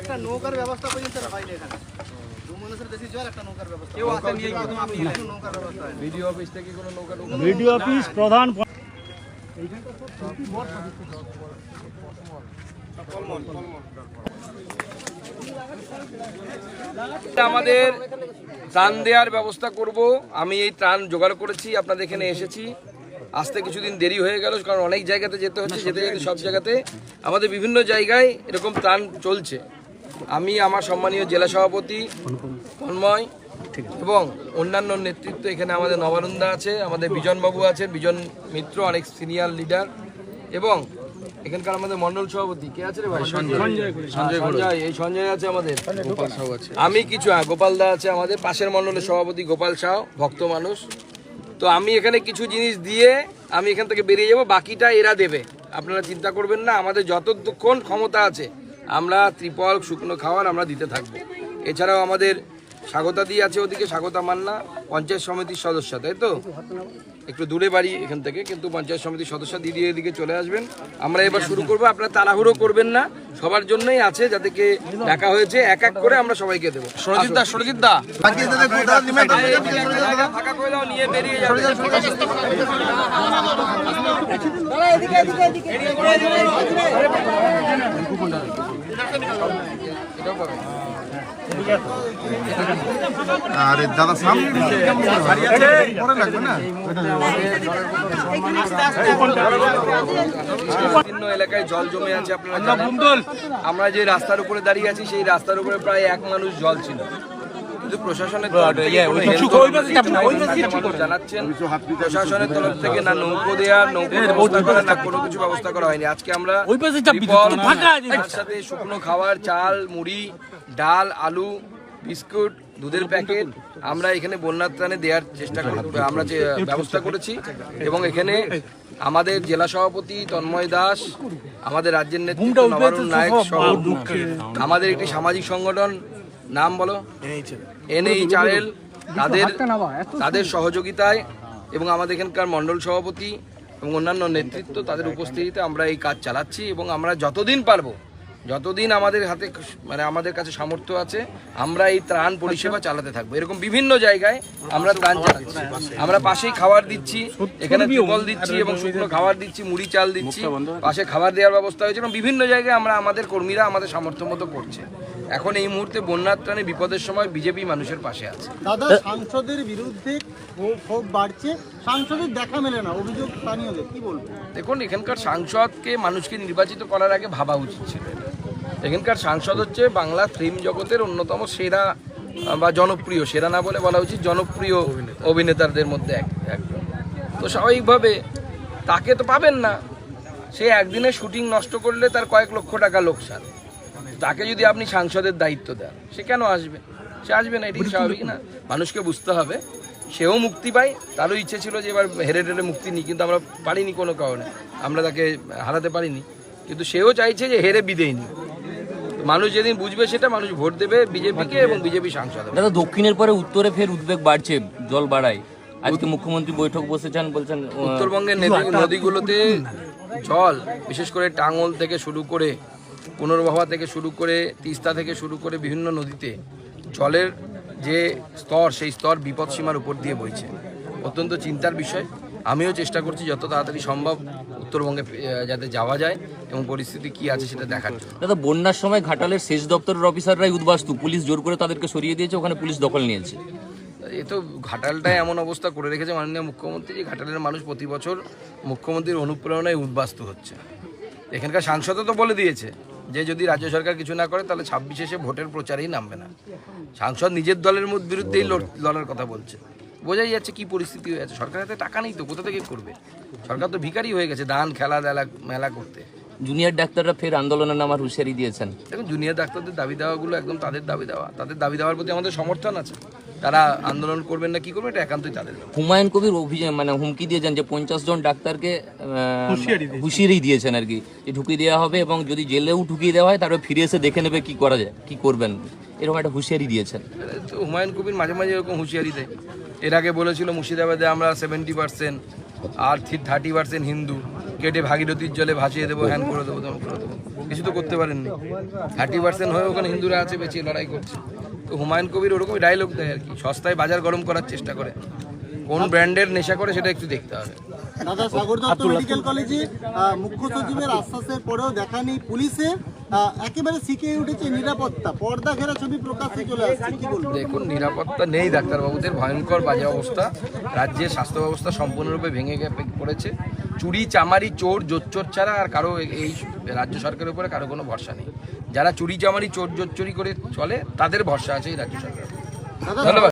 একটা নৌকার ব্যবস্থা পর্যন্ত হয়নি এখানে। ভিডিও অফিস প্রধান আমাদের ত্রাণ দেওয়ার ব্যবস্থা করব। আমি এই ত্রাণ জোগাড় করেছি আপনাদের এখানে এসেছি। আসতে কিছুদিন দেরি হয়ে গেল কারণ অনেক জায়গাতে যেতে হচ্ছে যেতে যেতে সব জায়গাতে আমাদের বিভিন্ন জায়গায় এরকম ত্রাণ চলছে। আমি আমার সম্মানীয় জেলা সভাপতি তন্ময় এবং অন্যান্য নেতৃত্ব এখানে আমাদের নবানন্দা আছে আমাদের বিজনবাবু আছেন বিজন মিত্র অনেক সিনিয়র লিডার এবং এখানকার আমাদের মন্ডল সভাপতি। কে আছে রে ভাই? সঞ্জয় সঞ্জয়। এই সঞ্জয় আছে আমাদের। গোপাল সাউ আছে। আমি কিছু হ্যাঁ গোপাল দা আছে আমাদের পাশের মন্ডলের সভাপতি গোপাল সাউ ভক্ত মানুষ। তো আমি এখানে কিছু জিনিস দিয়ে আমি এখান থেকে বেরিয়ে যাব, বাকিটা এরা দেবে। আপনারা চিন্তা করবেন না, আমাদের যতক্ষণ ক্ষমতা আছে, আমরা ত্রিপল শুকনো খাওয়ার আমরা দিতে থাকব। এছাড়াও আমাদের স্বাগতা দিয়ে আছে ওদিকে স্বাগতা মান্না পঞ্চায়েত সমিতির সদস্য তাই তো? একটু দূরে বাড়ি এখান থেকে কিন্তু পঞ্চায়েত সমিতির সদস্য দিদি এদিকে চলে আসবেন। আমরা এবার শুরু করব আপনারা তাড়াহুড়ো করবেন না সবার জন্যই আছে যাদেরকে ডাকা হয়েছে এক এক করে আমরা সবাইকে দেবো। সরজিৎ দা সরজিৎ দা। ফাঁকা করে দাও নিয়ে বেরিয়ে যাবে। এটাও পাবে। আরে দাদা সামনে পরে লাগবে না বিভিন্ন এলাকায় জল জমে আছে, আপনারা আমরা যে রাস্তার উপরে দাঁড়িয়ে আছি, সেই রাস্তার উপরে প্রায় এক মানুষ জল ছিল। কিন্তু প্রশাসনের তরফ থেকে কোনো help মানুষ জানাচ্ছেন প্রশাসনের তরফ থেকে না নৌকো দেওয়া নৌকো ব্যবস্থা করা না কোনো কিছু ব্যবস্থা করা হয়নি। আজকে আমরা তার সাথে শুকনো খাবার চাল মুড়ি ডাল আলু বিস্কুট দুধের প্যাকেট আমরা এখানে বন্যার ত্রাণে দেওয়ার চেষ্টা করি। আমরা যে ব্যবস্থা করেছি এবং এখানে আমাদের জেলা সভাপতি তন্ময় দাস আমাদের রাজ্যের নেতৃত্ব নবারুণ নায়ক সহ আমাদের একটি সামাজিক সংগঠন নাম বলো? এনএইচআরএল তাদের তাদের সহযোগিতায় এবং আমাদের এখানকার মণ্ডল সভাপতি এবং অন্যান্য নেতৃত্ব তাদের উপস্থিতিতে আমরা এই কাজ চালাচ্ছি এবং আমরা যতদিন পারব যতদিন আমাদের হাতে মানে আমাদের কাছে সামর্থ্য আছে আমরা এই ত্রাণ পরিষেবা চালাতে থাকব। এরকম বিভিন্ন জায়গায় আমরা ত্রাণ চালাচ্ছি। আমরা পাশেই খাবার দিচ্ছি এখানে ত্রিপল দিচ্ছি এবং শুকনো খাবার দিচ্ছি মুড়ি চাল দিচ্ছি পাশে খাবার দেওয়ার ব্যবস্থা হয়েছে এবং বিভিন্ন জায়গায় আমরা আমাদের কর্মীরা আমাদের সামর্থ্য মতো করছে। এখন এই মুহূর্তে বন্যার ত্রাণে বিপদের সময় বিজেপি মানুষের পাশে আছে। দাদা সাংসদের বিরুদ্ধে ক্ষোভ বাড়ছে। সাংসদের দেখা মেলে না অভিযোগ স্থানীয়দের কি বলব? দেখুন এখানকার সাংসদকে মানুষকে নির্বাচিত করার আগে ভাবা উচিত ছিল। এখানকার সাংসদ হচ্ছে বাংলা ফিল্ম জগতের অন্যতম সেরা বা জনপ্রিয় সেরা না বলে বলা উচিত জনপ্রিয় অভিনেতাদের মধ্যে এক একজন। তো স্বাভাবিকভাবে তাকে তো পাবেন না। সে একদিনে শুটিং নষ্ট করলে তার কয়েক লক্ষ টাকা লোকসান। তাকে যদি আপনি সাংসদের দায়িত্ব দেন সে কেন আসবে? সে আসবে না এটি স্বাভাবিক না? মানুষকে বুঝতে হবে সেও মুক্তি পায় তারও ইচ্ছে ছিল যে এবার হেরে টেরে মুক্তি নিই কিন্তু আমরা পারিনি কোনো কারণে। আমরা তাকে হারাতে পারিনি। কিন্তু সেও চাইছে যে হেরে বিদেয় নি মানুষ যেদিন বুঝবে সেটা মানুষ ভোট দেবে বিজেপিকে এবং বিজেপি সাংসদ হবে। দাদা দক্ষিণের পরে উত্তরে ফের উদ্বেগ বাড়ছে জল বাড়ায়। আজকে মুখ্যমন্ত্রী বৈঠক বসেছেন বলছেন উত্তরবঙ্গের নদীগুলোতে জল বিশেষ করে টাঙ্গল থেকে শুরু করে পুনর্ভবা থেকে শুরু করে তিস্তা থেকে শুরু করে বিভিন্ন নদীতে জলের যে স্তর সেই স্তর বিপদ সীমার উপর দিয়ে বইছে। অত্যন্ত চিন্তার বিষয়। আমিও চেষ্টা করছি যত তাড়াতাড়ি সম্ভব উত্তরবঙ্গে যাতে যাওয়া যায় এবং পরিস্থিতি কি আছে সেটা দেখার জন্য। দাদা বন্যার সময় ঘাটালের সেচ দপ্তরের অফিসাররাই উদ্বাস্তু। পুলিশ জোর করে তাদেরকে সরিয়ে দিয়েছে ওখানে পুলিশ দখল নিয়েছে। এ তো ঘাটালটায় এমন অবস্থা করে রেখেছে মাননীয় মুখ্যমন্ত্রী যে ঘাটালের মানুষ প্রতি বছর মুখ্যমন্ত্রীর অনুপ্রেরণায় উদ্বাস্তু হচ্ছে। এখানকার সাংসদও তো বলে দিয়েছে। যে যদি রাজ্য সরকার কিছু না করে, তাহলে ছাব্বিশে ভোটের প্রচারেই নামবে না। সাংসদ নিজের দলের বিরুদ্ধেই লড়- লড়ার কথা বলছে। বোঝাই যাচ্ছে কি পরিস্থিতি হয়ে যাচ্ছে সরকারের হাতে টাকা নেই তো, কোথা থেকে করবে? সরকার তো ভিকারি হয়ে গেছে, দান খেলা দেলা মেলা করতে। জুনিয়র ডাক্তাররা ফের আন্দোলনে নামার হুঁশিয়ারি দিয়েছেন। দেখুন জুনিয়র ডাক্তারদের দাবি দেওয়াগুলো একদম তাদের দাবি দেওয়া। তাদের দাবি দেওয়ার প্রতি আমাদের সমর্থন আছে। তারা আন্দোলন করবেন না কি করবেন এটা একান্তই তাদের হুমায়ুন কবির অভিযোগ মানে হুমকি দিয়েছেন যে পঞ্চাশ জন ডাক্তারকে হুঁশিয়ারি দিয়েছেন আর কি যে ঢুকিয়ে দেওয়া হবে এবং যদি জেলেও ঢুকিয়ে দেওয়া হয় তারপরে ফিরে এসে দেখে নেবে কি করা যায় কি করবেন। এরকম একটা হুঁশিয়ারি দিয়েছেন। তো হুমায়ুন কবির মাঝে মাঝে এরকম হুঁশিয়ারি দেয়। এর আগে বলেছিল মুর্শিদাবাদে আমরা সেভেন্টি পার্সেন্ট আর থার্টি পার্সেন্ট হিন্দু। কেটে ভাগীরথীর জলে ভাসিয়ে দেবো হ্যান করে দেবো তেমন করে দেবো। কিছু তো করতে পারেননি। থার্টি পার্সেন্ট হয়ে ওখানে হিন্দুরা আছে বেঁচে লড়াই করছে। তো হুমায়ুন কবির ওরকমই ডায়লগ দেয় আর কি। সস্তায় বাজার গরম করার চেষ্টা করে। কোন ব্র্যান্ডের নেশা করে সেটা একটু দেখতে হবে। দাদা সাগর দত্ত মেডিকেল কলেজে মুখ্য সচিবের আশ্বাসের পরেও দেখা নেই পুলিশে। একেবারে শিখে উঠেছে নিরাপত্তা পর্দা ঘেরা ছবি প্রকাশ্যে চলে আসছে কি বলব দেখুন নিরাপত্তা নেই ডাক্তারবাবুদের ভয়ঙ্কর বাজে অবস্থা রাজ্যের স্বাস্থ্য ব্যবস্থা সম্পূর্ণরূপে ভেঙে পড়েছে। চুরি চামারি চোর জোচ্চোর ছাড়া আর কারও এই রাজ্য সরকারের উপরে কারও কোনো ভরসা নেই। যারা চুরি চামারি চোর জোচ্চুরি করে চলে তাদের ভরসা আছে এই রাজ্য সরকার ধন্যবাদ।